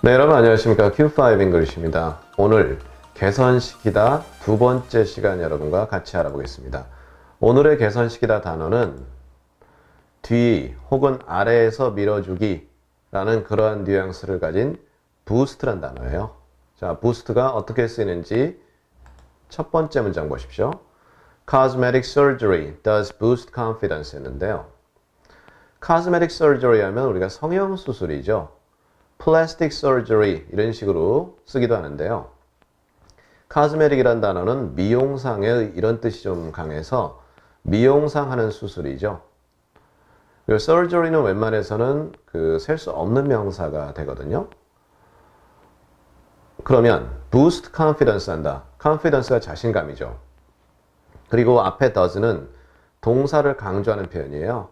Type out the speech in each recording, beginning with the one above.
네, 여러분 안녕하십니까. Q5 잉글리시입니다. 오늘 개선시키다 두 번째 시간 여러분과 같이 알아보겠습니다. 오늘의 개선시키다 단어는 뒤 혹은 아래에서 밀어주기 라는 그러한 뉘앙스를 가진 부스트란 단어예요. 자, 부스트가 어떻게 쓰이는지 첫 번째 문장 보십시오. Cosmetic surgery does boost confidence 했는데요. Cosmetic surgery 하면 우리가 성형 수술이죠. Plastic surgery 이런 식으로 쓰기도 하는데요. Cosmetic이란 단어는 미용상의 이런 뜻이 좀 강해서 미용상 하는 수술이죠. 그리고 surgery는 웬만해서는 그 셀 수 없는 명사가 되거든요. 그러면 boost confidence 한다. confidence가 자신감이죠. 그리고 앞에 does는 동사를 강조하는 표현이에요.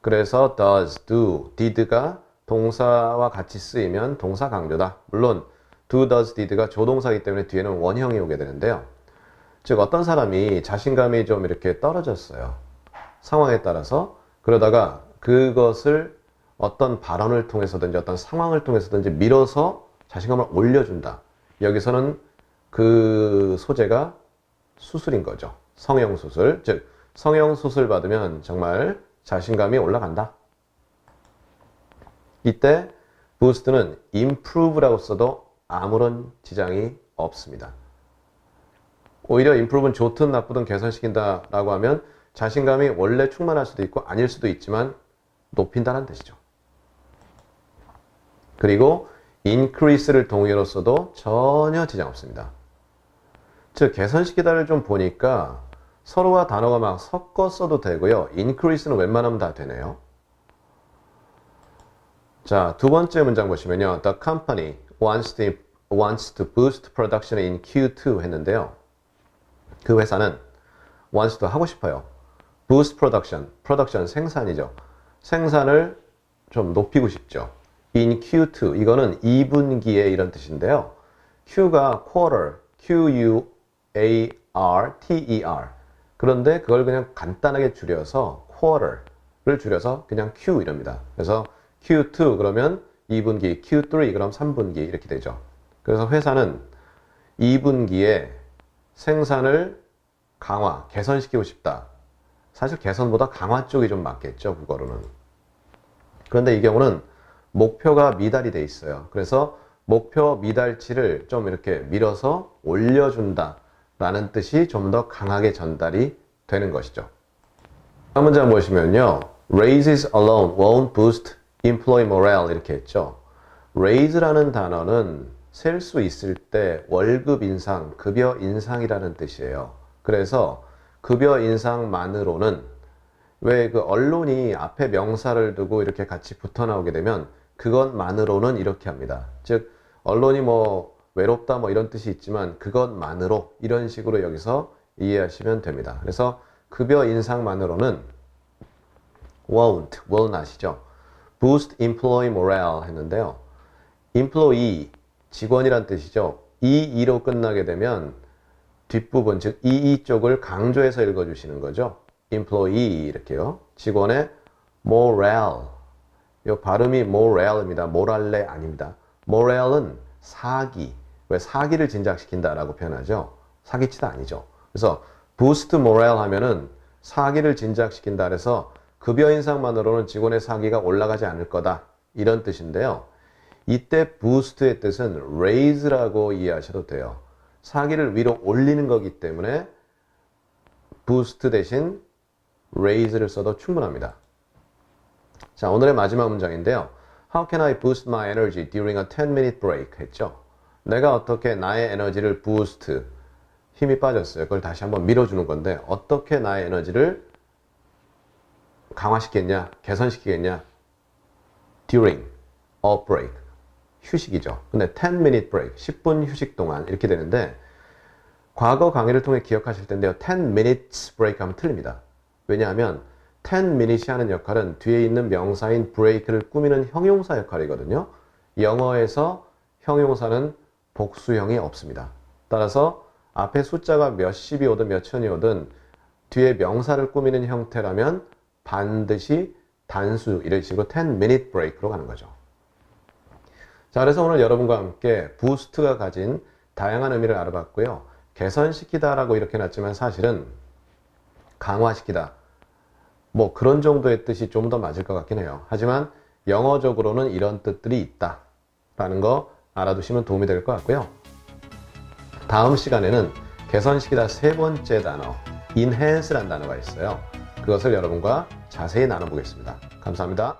그래서 does, do, did가 동사와 같이 쓰이면 동사 강조다. 물론 do, does, did가 조동사이기 때문에 뒤에는 원형이 오게 되는데요. 즉 어떤 사람이 자신감이 좀 이렇게 떨어졌어요. 상황에 따라서 그러다가 그것을 어떤 발언을 통해서든지 어떤 상황을 통해서든지 밀어서 자신감을 올려준다. 여기서는 그 소재가 수술인 거죠. 성형 수술. 즉 성형 수술 받으면 정말 자신감이 올라간다. 이때 부스트는 improve라고 써도 아무런 지장이 없습니다. 오히려 improve는 좋든 나쁘든 개선시킨다 라고 하면 자신감이 원래 충만할 수도 있고 아닐 수도 있지만 높인다는 뜻이죠. 그리고 increase를 동의어로 써도 전혀 지장 없습니다. 즉 개선시키다를 좀 보니까 서로와 단어가 막 섞어 써도 되고요. increase는 웬만하면 다 되네요. 자, 두 번째 문장 보시면요. The company wants to, wants to boost production in Q2 했는데요. 그 회사는 wants to 하고 싶어요. boost production, production 생산이죠. 생산을 좀 높이고 싶죠. in Q2, 이거는 2분기에 이런 뜻인데요. Q가 quarter, Q-U-A-R-T-E-R. 그런데 그걸 그냥 간단하게 줄여서 quarter를 줄여서 그냥 Q 이럽니다. 그래서 Q2 그러면 2분기, Q3 그럼 3분기 이렇게 되죠. 그래서 회사는 2분기에 생산을 강화, 개선시키고 싶다. 사실 개선보다 강화 쪽이 좀 맞겠죠, 국어로는. 그런데 이 경우는 목표가 미달이 돼 있어요. 그래서 목표 미달치를 좀 이렇게 밀어서 올려준다. 라는 뜻이 좀 더 강하게 전달이 되는 것이죠. 다음 문장 보시면요. raises alone won't boost employee morale 이렇게 했죠. raise라는 단어는 셀 수 있을 때 월급 인상, 급여 인상이라는 뜻이에요. 그래서 급여 인상만으로는 왜 그 언론이 앞에 명사를 두고 이렇게 같이 붙어 나오게 되면 그것만으로는 이렇게 합니다. 즉 언론이 뭐 외롭다 뭐 이런 뜻이 있지만 그것만으로 이런 식으로 여기서 이해하시면 됩니다. 그래서 급여 인상만으로는 won't, will not이죠. Boost employee morale 했는데요. employee, 직원이란 뜻이죠. 이, 이로 끝나게 되면 뒷부분, 즉, 이, 이 쪽을 강조해서 읽어주시는 거죠. employee, 이렇게요. 직원의 morale. 이 발음이 morale입니다. morale 아닙니다. morale은 사기. 왜 사기를 진작시킨다라고 표현하죠? 사기치다 아니죠. 그래서 boost morale 하면은 사기를 진작시킨다 그래서 급여 인상만으로는 직원의 사기가 올라가지 않을 거다. 이런 뜻인데요. 이때 boost의 뜻은 raise라고 이해하셔도 돼요. 사기를 위로 올리는 거기 때문에 boost 대신 raise를 써도 충분합니다. 자, 오늘의 마지막 문장인데요. How can I boost my energy during a 10-minute break? 했죠. 내가 어떻게 나의 에너지를 boost, 힘이 빠졌어요. 그걸 다시 한번 밀어주는 건데 어떻게 나의 에너지를 강화시키겠냐, 개선시키겠냐? during a break. 휴식이죠. 근데 10-minute break, 10분 휴식 동안 이렇게 되는데 과거 강의를 통해 기억하실 텐데요. 10 minutes break 하면 틀립니다. 왜냐하면 10 minutes이 하는 역할은 뒤에 있는 명사인 break를 꾸미는 형용사 역할이거든요. 영어에서 형용사는 복수형이 없습니다. 따라서 앞에 숫자가 몇십이 오든 몇천이 오든 뒤에 명사를 꾸미는 형태라면 반드시 단수 이런 식으로 10 minute break로 가는 거죠. 자, 그래서 오늘 여러분과 함께 부스트가 가진 다양한 의미를 알아봤고요. 개선시키다라고 이렇게 놨지만 사실은 강화시키다. 뭐 그런 정도의 뜻이 좀 더 맞을 것 같긴 해요. 하지만 영어적으로는 이런 뜻들이 있다. 라는 거 알아두시면 도움이 될 것 같고요. 다음 시간에는 개선시키다 세 번째 단어, enhance란 단어가 있어요. 그것을 여러분과 자세히 나눠보겠습니다. 감사합니다.